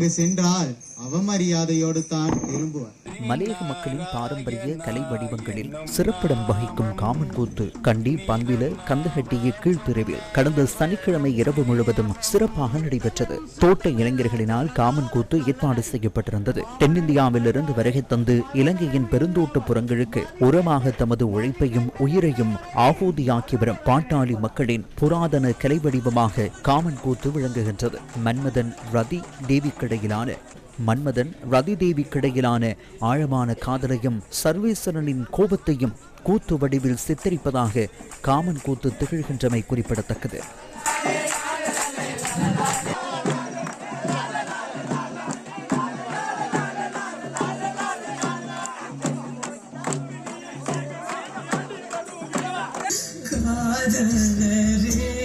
அங்கு சென்றால் அவமரியாதையோடு தான் திரும்புவார். மலையக மக்களின் பாரம்பரிய கலை வடிவங்களில் சிறப்பிடம் வகிக்கும் காமன் கூத்து கண்டி பண்பில கந்தகட்டிய கீழ்பிரிவில் கடந்த சனிக்கிழமை இரவு முழுவதும் சிறப்பாக நடைபெற்றது. தோட்ட இளைஞர்களினால் காமன் கூத்து ஏற்பாடு செய்யப்பட்டிருந்தது. தென்னிந்தியாவிலிருந்து வருகை தந்து இலங்கையின் பெருந்தோட்ட புறங்களுக்கு உரமாக தமது உழைப்பையும் உயிரையும் ஆகூதியாக்கி வரும் பாட்டாளி மக்களின் புராதன கலை வடிவமாக காமன் கூத்து விளங்குகின்றது. மன்மதன் ரதி தேவிக்கிடையிலான மன்மதன் ரதி தேவிக்கிடையிலான ஆழமான காதலையும் சர்வேஸ்வரனின் கோபத்தையும் கூத்து வடிவில் சித்தரிப்பதாக காமன் கூத்து திகழ்கின்றமை குறிப்பிடத்தக்கது. காதலரே.